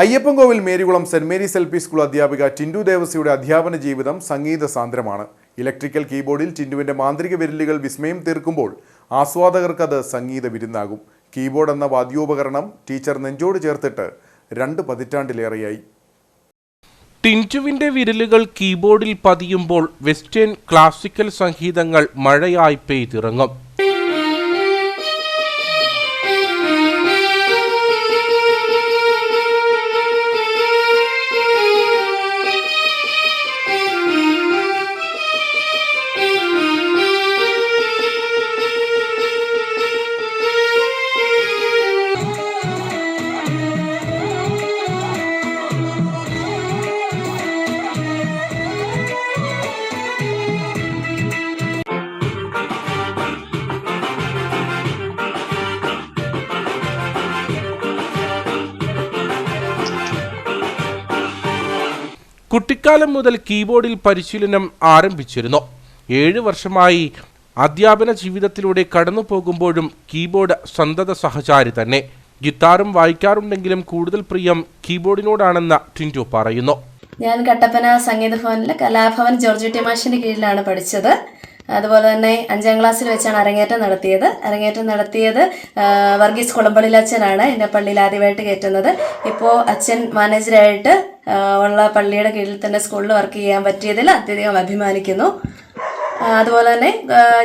Ayyappankovil Marykulam Saint Mary's L P school അധ്യാപിക ടിൻഡു ദേവസിയുടെ അധ്യാപന ജീവിതം സംഗീത സാന്ദ്രമാണ്. ഇലക്ട്രിക്കൽ കീബോർഡിൽ ടിൻഡുവിന്റെ മാന്ത്രിക വിരലുകൾ വിസ്മയം തീർക്കുമ്പോൾ ആസ്വാദകർക്കത് സംഗീത വിരുന്നാകും. കീബോർഡ് എന്ന വാദ്യോപകരണം ടീച്ചർ നെഞ്ചോട് ചേർത്തിട്ട് രണ്ട് പതിറ്റാണ്ടിലേറെയായി. ടിന്റുവിന്റെ വിരലുകൾ കീബോർഡിൽ പതിയുമ്പോൾ വെസ്റ്റേൺ ക്ലാസിക്കൽ സംഗീതങ്ങൾ മഴയായി പെയ്തിറങ്ങും. കുട്ടിക്കാലം മുതൽ കീബോർഡിൽ പരിശീലനം ആരംഭിച്ചിരുന്നു. ഏഴ് വർഷമായി അധ്യാപന ജീവിതത്തിലൂടെ കടന്നു പോകുമ്പോഴും കീബോർഡ് സന്തത സഹചാരി തന്നെ. ഗിത്താറും വായിക്കാറുണ്ടെങ്കിലും കൂടുതൽ പ്രിയം കീബോർഡിനോടാണെന്ന് ടിന്റു പറയുന്നു. ഞാൻ കട്ടപ്പന സംഗീത ഭവനിലെ കലാഭവൻ ജോർജ് ടിമാഷിന്റെ കീഴിലാണ് പഠിച്ചത്. അതുപോലെ തന്നെ അഞ്ചാം ക്ലാസ്സിൽ വെച്ചാണ് അരങ്ങേറ്റം നടത്തിയത്. അരങ്ങേറ്റം നടത്തിയത് വർഗീസ് കുളമ്പള്ളിൽ അച്ഛനാണ്. എന്നെ പള്ളിയിൽ ആദ്യമായിട്ട് കയറ്റുന്നത്. ഇപ്പോൾ അച്ഛൻ മാനേജറായിട്ട് ആ, ഉള്ള പള്ളിയുടെ കീഴിൽ തന്നെ സ്കൂളിൽ വർക്ക് ചെയ്യാൻ പറ്റിയതിൽ അത്യധികം അഭിമാനിക്കുന്നു. അതുപോലെ തന്നെ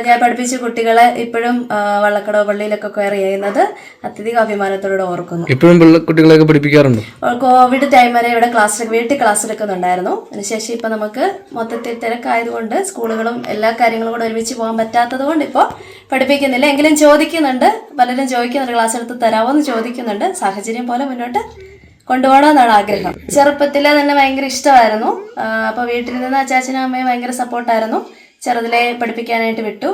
ഞാൻ പഠിപ്പിച്ച കുട്ടികളെ ഇപ്പോഴും വള്ളക്കടവ് പള്ളിയിലൊക്കെ കയറി ചെയ്യുന്നത് അത്യധികം അഭിമാനത്തോടെ ഓർക്കുന്നു. ഇപ്പോഴും കുട്ടികളെയൊക്കെ പഠിപ്പിക്കാറുണ്ടോ? കോവിഡ് ടൈം വരെ ഇവിടെ ക്ലാസ് വീട്ടിൽ ക്ലാസ് എടുക്കുന്നുണ്ടായിരുന്നു അതിനുശേഷം ഇപ്പം നമുക്ക് മൊത്തത്തിൽ തിരക്കായതുകൊണ്ട് സ്കൂളുകളും എല്ലാ കാര്യങ്ങളും കൂടെ ഒരുമിച്ച് പോകാൻ പറ്റാത്തത് കൊണ്ട് ഇപ്പോൾ പഠിപ്പിക്കുന്നില്ല. എങ്കിലും ചോദിക്കുന്നുണ്ട്. പലരും ചോദിക്കുന്നുണ്ട് ക്ലാസ് എടുത്ത് തരാമോ എന്ന് ചോദിക്കുന്നുണ്ട്. സാഹചര്യം പോലെ മുന്നോട്ട് കൊണ്ടുപോകണമെന്നാണ് ആഗ്രഹം. ചെറുപ്പത്തിലെ തന്നെ ഭയങ്കര ഇഷ്ടമായിരുന്നു. അപ്പോൾ വീട്ടിൽ നിന്ന് അച്ചാച്ചനും അമ്മയും ഭയങ്കര സപ്പോർട്ടായിരുന്നു. ചെറുതിലെ പഠിപ്പിക്കാനായിട്ട് വിട്ടു.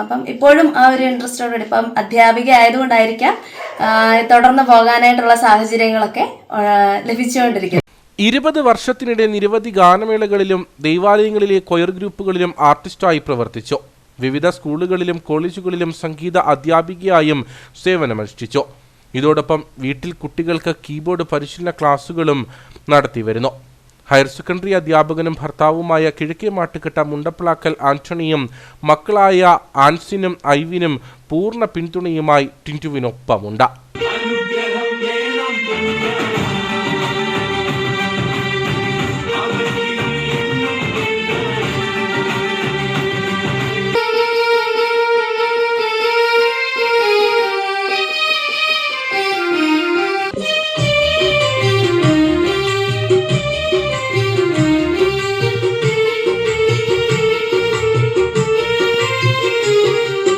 അപ്പം ഇപ്പോഴും ആ ഒരു ഇൻട്രസ്റ്റോടെ ഇപ്പം അധ്യാപിക ആയതുകൊണ്ടായിരിക്കാം തുടർന്ന് പോകാനായിട്ടുള്ള സാഹചര്യങ്ങളൊക്കെ ലഭിച്ചുകൊണ്ടിരിക്കുന്നത്. ഇരുപത് വർഷത്തിനിടെ നിരവധി ഗാനമേളകളിലും ദൈവാലയങ്ങളിലെ കൊയർ ഗ്രൂപ്പുകളിലും ആർട്ടിസ്റ്റായി പ്രവർത്തിച്ചു. വിവിധ സ്കൂളുകളിലും കോളേജുകളിലും സംഗീത അധ്യാപികയായും സേവനമനുഷ്ഠിച്ചു. ഇതോടൊപ്പം വീട്ടിൽ കുട്ടികൾക്ക് കീബോർഡ് പരിശീലന ക്ലാസുകളും നടത്തി വരുന്നു. ഹയർ സെക്കൻഡറി അധ്യാപകനും ഭർത്താവുമായ കിഴക്കേ മാട്ടുകെട്ട മുണ്ടപ്പിളാക്കൽ ആന്റണിയും മക്കളായ ആൻസിനും ഐവിനും പൂർണ പിന്തുണയുമായി ടിന്റുവിനൊപ്പമുണ്ട്.